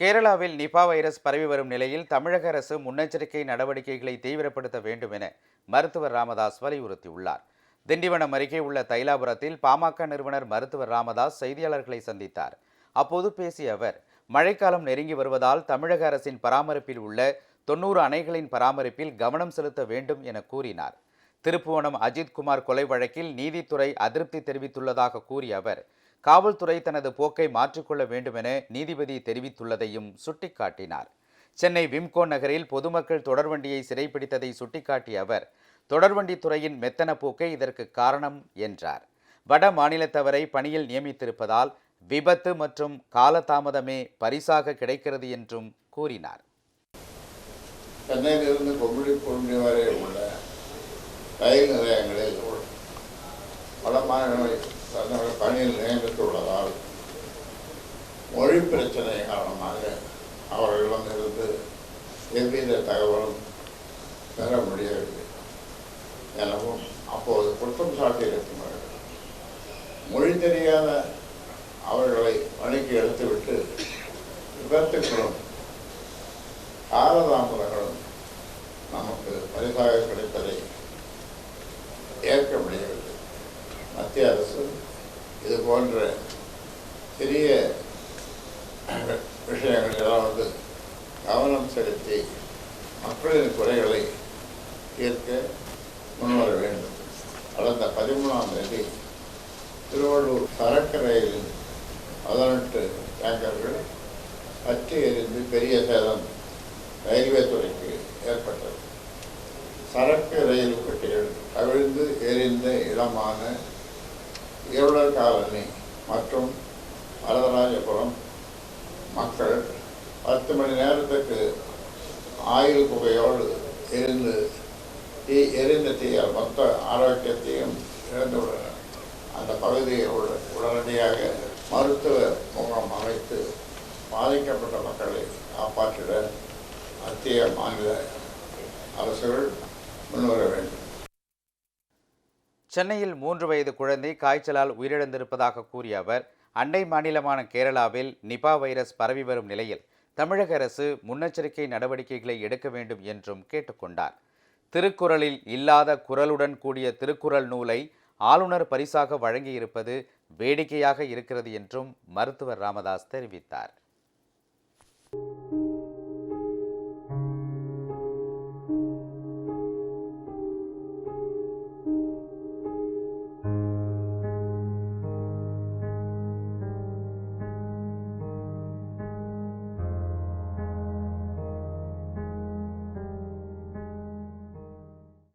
கேரளாவில் Nipah virus பரவி வரும் நிலையில் தமிழக அரசு முன்னெச்சரிக்கை நடவடிக்கைகளை தீவிரப்படுத்த வேண்டும் என மருத்துவர் ராமதாஸ் வலியுறுத்தியுள்ளார். திண்டிவனம் அருகே உள்ள தைலாபுரத்தில் பாமக நிறுவனர் மருத்துவர் ராமதாஸ் செய்தியாளர்களை சந்தித்தார். அப்போது பேசிய அவர் மழைக்காலம் நெருங்கி வருவதால் தமிழக அரசின் பராமரிப்பில் உள்ள தொன்னூறு அணைகளின் பராமரிப்பில் கவனம் செலுத்த வேண்டும் என கூறினார். திருப்புவனம் அஜித்குமார் கொலை வழக்கில் நீதித்துறை அதிருப்தி தெரிவித்துள்ளதாக கூறிய அவர் காவல்துறை தனது போக்கை மாற்றிக்கொள்ள வேண்டும் என நீதிபதி தெரிவித்துள்ளதையும் சுட்டிக்காட்டினார். சென்னை விம்கோ நகரில் பொதுமக்கள் தொடர்வண்டியை சிறைப்பிடித்ததை சுட்டிக்காட்டிய அவர் தொடர்வண்டி துறையின் மெத்தன போக்கே இதற்கு காரணம் என்றார். வட மாநிலத்தவரை பணியில் நியமித்திருப்பதால் விபத்து மற்றும் காலதாமதமே பரிசாக கிடைக்கிறது என்றும் கூறினார். சென்னையிலிருந்து கொம்மிடி பூண்டி வரை உள்ள ரயில் நிலையங்களில் பல மாநிலங்களில் பணியில் நியமித்துள்ளதால் மொழி பிரச்சனை காரணமாக அவர்களிடமிருந்து எவ்வித தகவலும் பெற முடியவில்லை. எனவும் அப்போது குற்றம் சாட்டியிருக்கிறார்கள். மொழி தெரியாத அவர்களை பணிக்கு எடுத்துவிட்டு விபத்துக்களும் காலதாமதங்களும் நமக்கு பரிசாக கிடைப்பதை ஏற்க முடியவில்லை. மத்திய அரசு இது போன்ற சிறிய விஷயங்கள் வந்து கவனம் செலுத்தி மக்களின் குறைகளை தீர்க்க முன்வர வேண்டும். கடந்த பதிமூணாம் தேதி திருவள்ளூர் சரக்கு ரயிலில் பதினெட்டு டேங்கர்கள் பற்றி எரிந்து பெரிய சேதம் ரயில்வே துறைக்கு ஏற்பட்டது. சரக்கு ரயில் பெட்டிகள் கவிழ்ந்து எரிந்த இடமான இருளர் காலனி மற்றும் வரதராஜபுரம் மக்கள் பத்து மணி நேரத்துக்கு ஆயுள் புகையோடு எரிந்து தீ எரிந்த தீயால் மொத்த ஆரோக்கியத்தையும் இழந்துள்ளனர் அந்த பகுதியை உட- உடனடியாக மருத்துவ முகாம் அமைத்து பாதிக்கப்பட்ட மக்களை காப்பாற்றிட மத்திய மாநில அரசுகள் முன்வர வேண்டும். சென்னையில் மூன்று வயது குழந்தை காய்ச்சலால் உயிரிழந்திருப்பதாக கூறிய அவர் அண்டை மாநிலமான கேரளாவில் நிபா வைரஸ் பரவி வரும் நிலையில் தமிழக அரசு முன்னெச்சரிக்கை நடவடிக்கைகளை எடுக்க வேண்டும் என்றும் கேட்டுக்கொண்டார் திருக்குறளில் இல்லாத குரலுடன் கூடிய திருக்குறள் நூலை ஆளுநர் பரிசாக வழங்கியிருப்பது வேடிக்கையாக இருக்கிறது என்றும் மருத்துவர் ராமதாஸ் தெரிவித்தார்.